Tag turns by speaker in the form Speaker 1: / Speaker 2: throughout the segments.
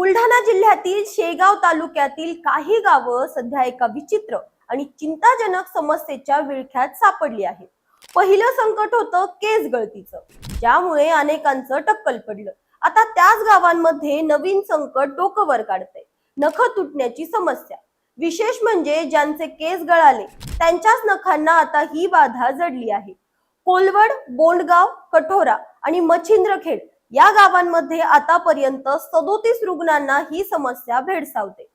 Speaker 1: बुलढाणा जिल्ह्यातील शेगाव तालुक्यातील काही गावं सध्या एका विचित्र आणि चिंताजनक समस्येच्या विळख्यात सापडली आहेत. पहिलं संकट होतं केस गळतीचं. ज्यामुळे अनेकांचं टक्कल पडलं. आता त्याच गावांमध्ये नवीन संकट डोकं वर काढतंय. नख तुटण्याची समस्या. विशेष म्हणजे ज्यांचे केस गळाले त्यांच्याच नखांना आता ही बाधा जडली आहे. कोलवड बोंडगाव कठोरा आणि मच्छिंद्रखेड या गावांमध्ये आतापर्यंत सदोतीस रुग्णांना ही समस्या भेडसावते.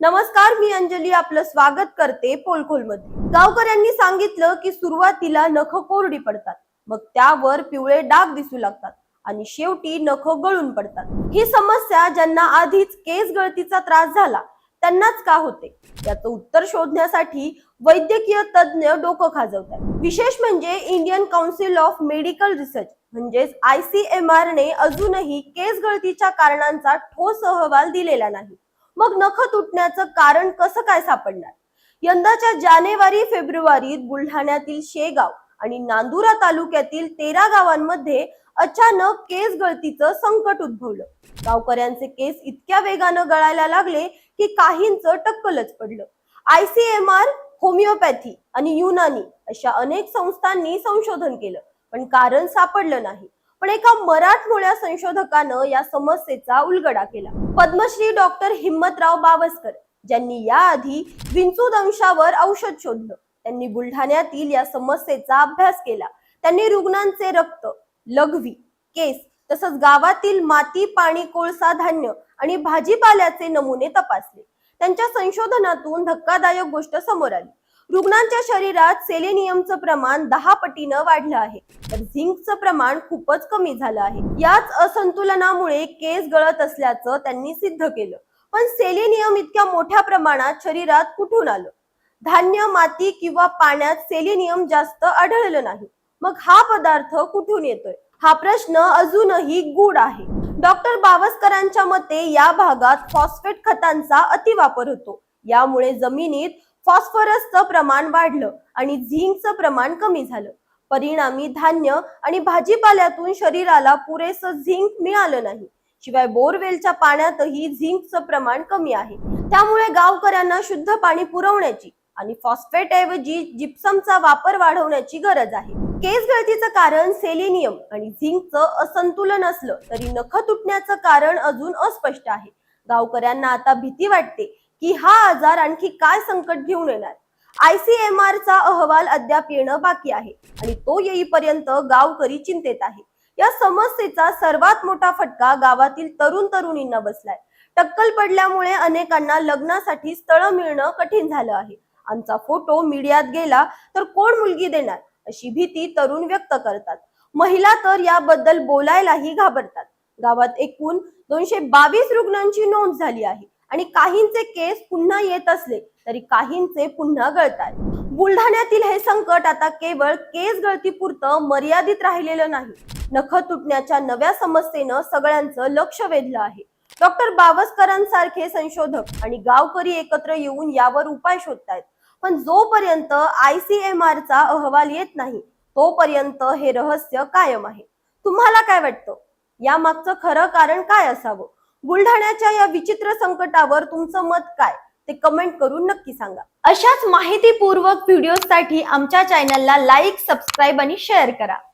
Speaker 1: नमस्कार मी अंजली. आपलं स्वागत करते पोलखोलमध्ये. गावकऱ्यांनी सांगितलं की सुरुवातीला नख कोरडी पडतात. मग त्यावर पिवळे डाग दिसू लागतात आणि शेवटी नख गळून पडतात. ही समस्या ज्यांना आधीच केस गळतीचा त्रास झाला त्यांनाच का होते? याचं उत्तर शोधण्यासाठी वैद्यकीय तज्ज्ञ डोकं खाजवतात. विशेष म्हणजे Indian Council of Medical Research म्हणजेच आय सी एम आर ने अजूनही केस गळतीच्या कारणांचा ठोस अहवाल दिलेला नाही. मग नख तुटण्याचं कारण कसं काय सापडणार? यंदाच्या जानेवारी फेब्रुवारीत बुलढाण्यातील शेगाव आणि नांदुरा तालुक्यातील तेरा गावांमध्ये अचानक केस गळतीचं संकट उद्भवलं. गावकऱ्यांचे केस इतक्या वेगानं गळायला लागले की काहींचं टक्कलच पडलं. आयसीएमआर होमिओपॅथी आणि युनानी अशा अनेक संस्थांनी संशोधन केलं पण कारण सापडलं नाही. पण एका मराठमोळ्या संशोधकानं या समस्येचा उलगडा केला. पद्मश्री डॉक्टर हिम्मतराव बावस्कर ज्यांनी याआधी विंचू दंशावर औषध शोधलं त्यांनी बुलढाण्यातील या समस्येचा अभ्यास केला. त्यांनी रुग्णांचे रक्त लघवी केस तसंच गावातील माती पाणी कोळसा धान्य आणि भाजीपाल्याचे नमुने तपासले. त्यांच्या संशोधनातून धक्कादायक गोष्ट समोर आली. रुग्णांच्या शरीरात सेलेनियमचं प्रमाण दहा पटीनं वाढलं आहे. तर झिंकचं प्रमाण खूपच कमी झालं आहे. याच असंतुलनामुळे केस गळत असल्याचं त्यांनी सिद्ध केलं. पण सेलेनियम इतक्या मोठ्या प्रमाणात शरीरात कुठून आलं? धान्य माती किंवा पाण्यात सेलेनियम जास्त आढळलं नाही. मग हा पदार्थ कुठून येतोय? हा प्रश्न अजूनही गूढ आहे. डॉक्टर बावस्करांच्या मते या भागात फॉस्फेट खतांचा अतिवापर होतो. यामुळे जमिनीत फॉस्फरसचं प्रमाण वाढलं आणि झिंकचं प्रमाण कमी झालं. परिणामी धान्य आणि भाजीपाल्यातून शरीराला पुरेसं झिंक मिळालं नाही. शिवाय बोरवेलच्या पाण्यातही झिंकचं प्रमाण कमी आहे. त्यामुळे गावकऱ्यांना शुद्ध पाणी पुरवण्याची आणि फॉस्फेट ऐवजी जिप्समचा वापर वाढवण्याची गरज आहे. केस गळतीचं कारण सेलेनियम आणि झिंकचं असंतुलन असलं तरी नख तुटण्याचं कारण अजून अस्पष्ट आहे. गावकऱ्यांना आता भीती वाटते की हा आजार आणखी काय संकट घेऊन येणार? आयसीएमआर चा अहवाल अद्याप येणं बाकी आहे आणि तो येईपर्यंत गावकरी चिंतेत आहे. या समस्येचा सर्वात मोठा फटका गावातील तरुण तरुणींना बसलाय. टक्कल पडल्यामुळे अनेकांना लग्नासाठी स्थळ मिळणं कठीण झालं आहे. आमचा फोटो मीडियात गेला तर कोण मुलगी देणार? अशी भीती तरुण व्यक्त करतात. महिला तर याबद्दल बोलायलाही घाबरतात. गावात एकूण दोनशे बावीस रुग्णांची नोंद झाली आहे आणि काहींचे केस पुन्हा येत असले तरी काहींचे पुन्हा गळतात. बुलढाण्यातील हे संकट आता केवळ केस गळतीपुरतं मर्यादित राहिलेलं नाही. नख तुटण्याच्या नव्या समस्येनं सगळ्यांचं लक्ष वेधलं आहे. डॉक्टर बावस्करांसारखे संशोधक आणि गावकरी एकत्र येऊन यावर उपाय शोधतायत. पण जोपर्यंत आयसीएमआर चा अहवाल येत नाही तोपर्यंत हे रहस्य कायम आहे. तुम्हाला काय वाटतं? या मागचं खरं कारण काय असावं? बुलढाण्याच्या या विचित्र संकटावर तुमचं मत काय? ते कमेंट करून नक्की सांगा. अशाच माहितीपूर्वक व्हिडिओसाठी आमच्या चॅनलला लाईक सबस्क्राईब आणि शेअर करा.